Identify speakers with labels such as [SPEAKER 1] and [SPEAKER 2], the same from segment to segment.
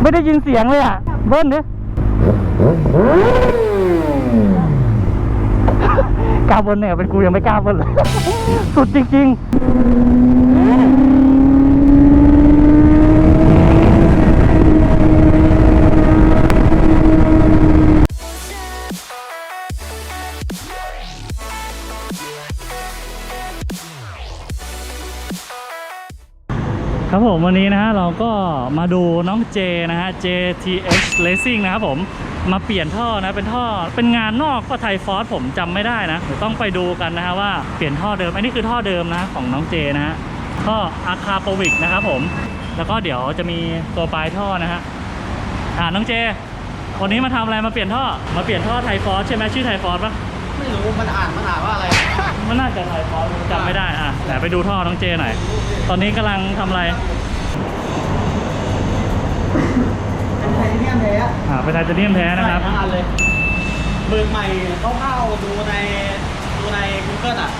[SPEAKER 1] ไม่ได้ยินเสียงเลยอะ เบิ้ลดิกล้าเบิ้ลเนี่ยเป็นกูยังไม่กล้าเบิ้ลเลย สุดจริง ๆ ครับผมวันนี้นะฮะเราก็มาดูน้องเจนะฮะ JTH Racing นะครับผมมาเปลี่ยนท่อนะเป็นท่อเป็นงานนอกก็ไทยฟอร์สผมจำไม่ได้นะเดี๋ยวต้องไปดูกันนะฮะว่าเปลี่ยนท่อเดิมอันนี้คือท่อเดิมนะของน้องเจนะฮะท่ออาคาโปวิกนะครับผม แล้วก็เดี๋ยวจะมีตัวปลายท่อนะฮะอ่าน้องเจวันนี้มาทำอะไรมาเปลี่ยนท่อมาเปลี่ยนท่อไทยฟอร์สใช่ไหมชื่อไทยฟอร์สปะ
[SPEAKER 2] ไม่รู้มันอ่านมันอ่านว่าอะไร
[SPEAKER 1] มันน่าจะไทยฟอร์สจำไม่ได้อะไหนไปดูท่อน้องเจหน่อย ตอนนี้กำลังทำอะไร
[SPEAKER 2] เป็นไทเทเนียมแท้
[SPEAKER 1] อ่าเป็นไทเทเนียมแท้นะครับ
[SPEAKER 2] ใช่ทั้งอันเลยเบิกใหม่เข้าๆดูในดูใน Google อะ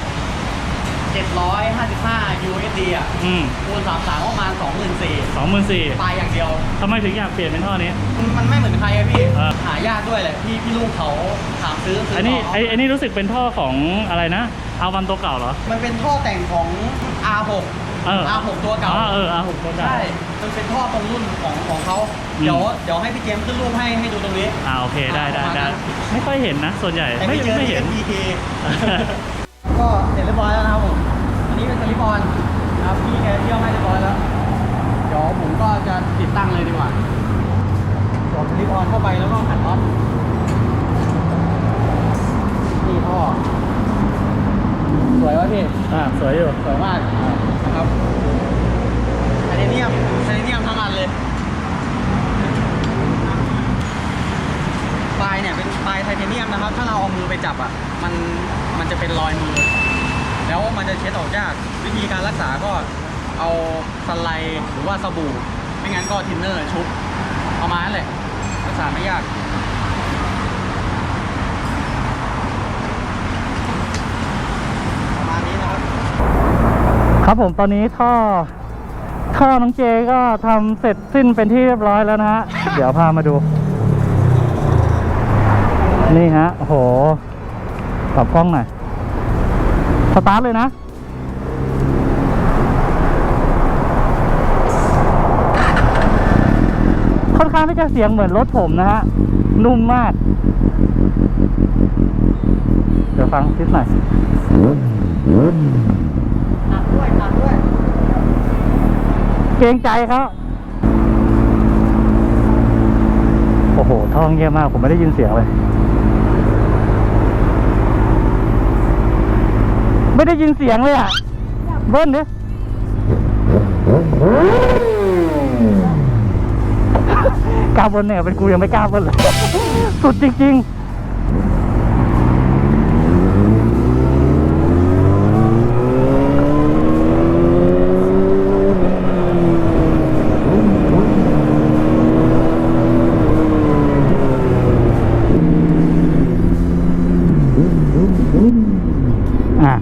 [SPEAKER 2] 755 USD อะ
[SPEAKER 1] อืม
[SPEAKER 2] คูณ33ประมาณ24,000
[SPEAKER 1] สองหมื่นสี่
[SPEAKER 2] ปลายอย่างเดียว
[SPEAKER 1] ทำไมถึงอยากเปลี่ยนเป็นท่อนี้
[SPEAKER 2] มันไม่เหมือนใครอะพี่
[SPEAKER 1] เออ
[SPEAKER 2] หายากด้วยแหละพี่พี่ลุงเขาถามซื้อซื้
[SPEAKER 1] อันนี้
[SPEAKER 2] ต่
[SPEAKER 1] ไอ้ไอ้นี่รู้สึกเป็นท่อของอะไรนะ อาวันตัวเก่าเหรอ
[SPEAKER 2] มันเป็นท่อแต่งของ R6
[SPEAKER 1] เออ
[SPEAKER 2] R6 ตัวเก่า
[SPEAKER 1] อ๋อเอออาหกตัวเก่า
[SPEAKER 2] ใช่ มันเป็นท่อตรงรุ่นของของเขา
[SPEAKER 1] อืม
[SPEAKER 2] เดี๋ยวเดี๋ยวให้พี่เจมส์ขึ้นรูปให้ให้ดูตรงนี้
[SPEAKER 1] อ่าโอเคได้ได้ได้
[SPEAKER 2] ประมาณนั้น
[SPEAKER 1] ไม่ค่อยเห็นนะ ส่วนใหญ่
[SPEAKER 2] แต่
[SPEAKER 1] ไม่
[SPEAKER 2] ไม่เจอ
[SPEAKER 1] ไม่เห็น
[SPEAKER 2] ที่ NPK ก็เสร็จเรียบร้อยแล้วนะครับผม อันนี้เป็นสลิปออนนะครับพี่แกเที่ยวให้เรียบร้อยแล้ว เดี๋ยวผมก็จะติดตั้งเลยดีกว่ากดสลิปออนเข้าไปแล้วก็ขันออฟนี่ท่อ สวยวะพี่
[SPEAKER 1] อ่าสวยอยู่
[SPEAKER 2] สวยมากนะครับไทเทเนียมไทเทเนียมทั้งอันเลย ปลายเนี่ยเป็นปลายไทเทเนียมนะครับ ถ้าเราเอามือไปจับอะ มัน มันจะเป็นรอยมือ แล้วมันจะเช็ดออกยาก วิธีการรักษาก็เอาสไลด์หรือว่าสบู่ ไม่งั้นก็ทินเนอร์ชุบประมาณนั้นแหละ รักษาไม่ยาก ประมาณนี้นะครับ
[SPEAKER 1] ครับผมตอนนี้ท่อ ท่อน้องเจก็ทำเสร็จสิ้นเป็นที่เรียบร้อยแล้วนะฮะ เดี๋ยวพามาดู นี่ฮะโอ้โหปรับกล้องหน่อยสตาร์ทเลยนะค่อนข้างที่จะเสียงเหมือนรถผมนะฮะ นุ่มมาก เดี๋ยวฟังซิสหน่อย
[SPEAKER 2] ตัดด้วยตัดด้วย
[SPEAKER 1] เกรงใจเขาโอ้โหท่องเยี่ยมมาก ผมไม่ได้ยินเสียงเลย ไม่ได้ยินเสียงเลยอะ เบิ้ลดิกล้าเบิ้ลเนี่ย เป็นกูยังไม่กล้าเบิ้ลเลย สุดจริง ๆ อะ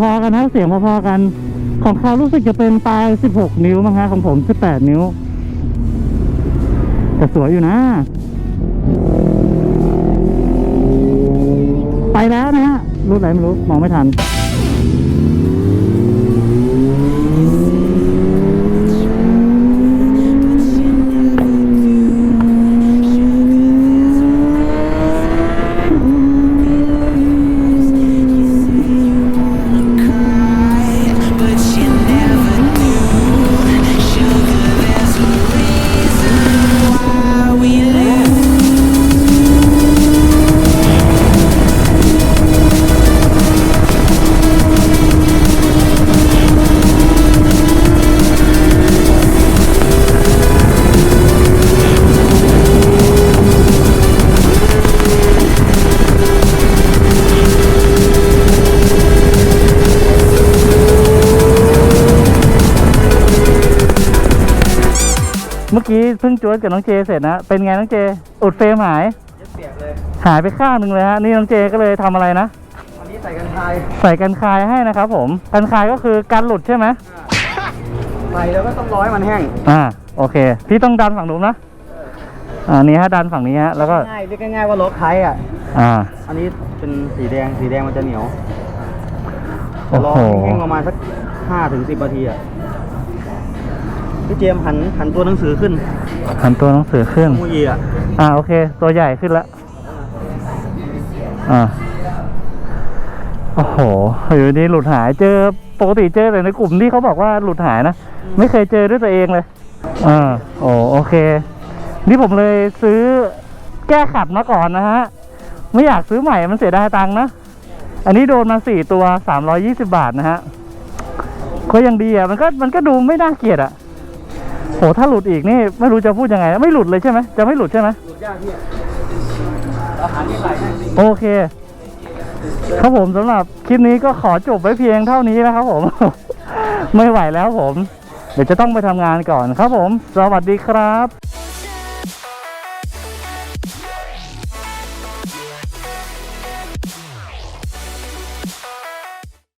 [SPEAKER 1] พอๆกันนะเสียงพอๆกัน ของเขารู้สึกจะเป็นปลาย 16 นิ้วมั้งฮะของผม 18 นิ้ว แต่สวยอยู่นะ ไปแล้วนะฮะ รู้อะไรไม่รู้ มองไม่ทัน เมื่อกี้เพิ่งจวดกับน้องเจเสร็จนะ เป็นไงน้องเจ อุดเฟรมหาย
[SPEAKER 2] เสียบเลย
[SPEAKER 1] หายไปข้างหนึ่งเลยฮะ นี่น้องเจก็เลยทำอะไรนะ
[SPEAKER 2] วันนี้ใส่กันไทย
[SPEAKER 1] ใส่กันคายให้นะครับผม กันคายก็คือการหลุดใช่ไหม
[SPEAKER 2] ใส่แล้วก็ต้องร้อยมันแห้ง
[SPEAKER 1] อ่า โอเค พี่ต้องดันฝั่งนู้นนะ อ่า นี่ฮะ ดันฝั่งนี้ฮะ แล้วก็
[SPEAKER 2] ง่ายเรียกง่ายๆว่าล็อกไทยอะ
[SPEAKER 1] อ่า
[SPEAKER 2] อันนี้เป็นสีแดง สีแดงมันจะเหนียว
[SPEAKER 1] โอ้
[SPEAKER 2] รอ
[SPEAKER 1] โห
[SPEAKER 2] แห้งๆประมาณสักห้าถึงสิบนาทีอะ พี่เจมส์หันหันตัวหนังสือขึ้น
[SPEAKER 1] หันตัวหนังสือขึ้น
[SPEAKER 2] มูยีอะ
[SPEAKER 1] อ่าโอเค ตัวใหญ่ขึ้นแล้วอ่าโอ้โหอยู่ดีหลุดหายเจอปกติเจอแต่ในกลุ่มที่เขาบอกว่าหลุดหายนะไม่เคยเจอด้วยตัวเองเลยอ่าโอ้โอเค นี่ผมเลยซื้อแก้ขัดมาก่อนนะฮะไม่อยากซื้อใหม่มันเสียดายตังค์นะ อันนี้โดนมาสี่ตัวสามร้อยี่สิบาทนะฮะก็ยังดีอะมันก็มันก็ดูไม่น่าเกลียดอะ โหถ้าหลุดอีกนี่ไม่รู้จะพูดยังไง ไม่หลุดเลยใช่ไหมจะไม่หลุดใช่ไหม
[SPEAKER 2] หลุดยากพี่เราหาที่ไหล
[SPEAKER 1] โอเค ครับผมสำหรับคลิปนี้ก็ขอจบไว้เพียงเท่านี้นะครับผม ไม่ไหวแล้วผม เดี๋ยวจะต้องไปทำงานก่อนครับผม สวัสดีครับ